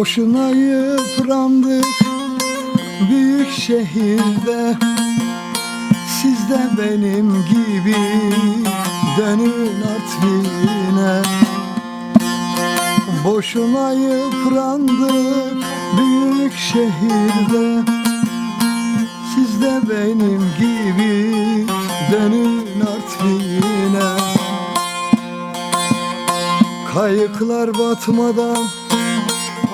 Boşuna yıprandık büyük şehirde. Siz de benim gibi dönün Artvin'e Boşuna yıprandık büyük şehirde. Siz de benim gibi dönün Artvin'e Kayıklar batmadan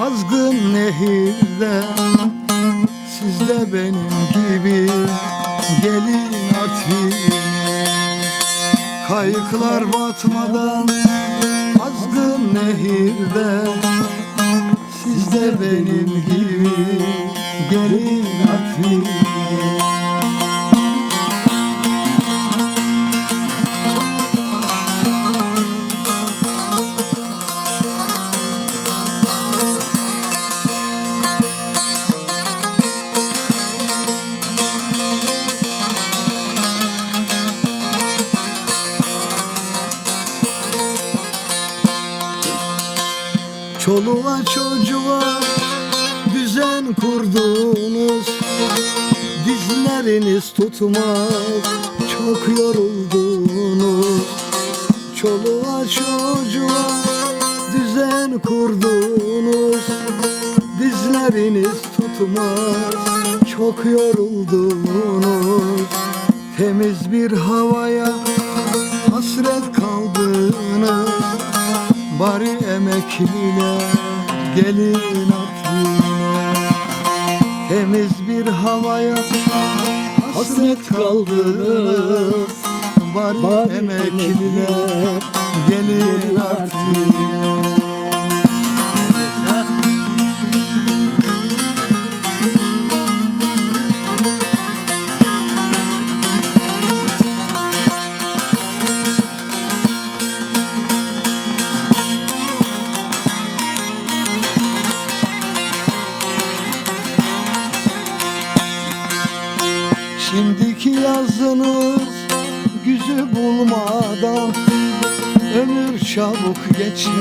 azgın nehirde Siz de benim gibi gelin Artvin'e Kayıklar batmadan azgın nehirde Siz de benim gibi gelin Artvin'e Çoluğa çocuğa düzen kurdunuz Dizleriniz tutmaz çok yoruldunuz Çoluğa çocuğa düzen kurdunuz Dizleriniz tutmaz çok yoruldunuz Temiz bir havaya hasret kaldınız Bari emekliler gelin Artvin'e Temiz bir havaya hasret kaldınız. Bari, Bari emekliler gelin Artvin'e Şimdiki yazınız güzü bulmadan Ömür çabuk geçer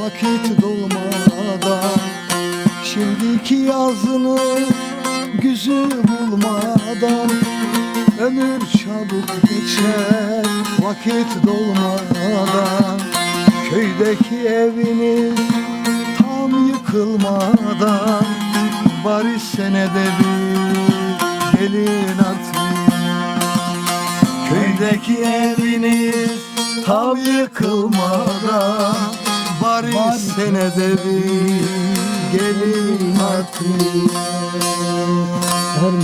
vakit dolmadan Şimdiki yazınız güzü bulmadan Ömür çabuk geçer vakit dolmadan Köydeki eviniz tam yıkılmadan Bari senede bir gelin Artvin'e Köydeki eviniz tam yıkılmadan Bari senede bir gelin Artvin'e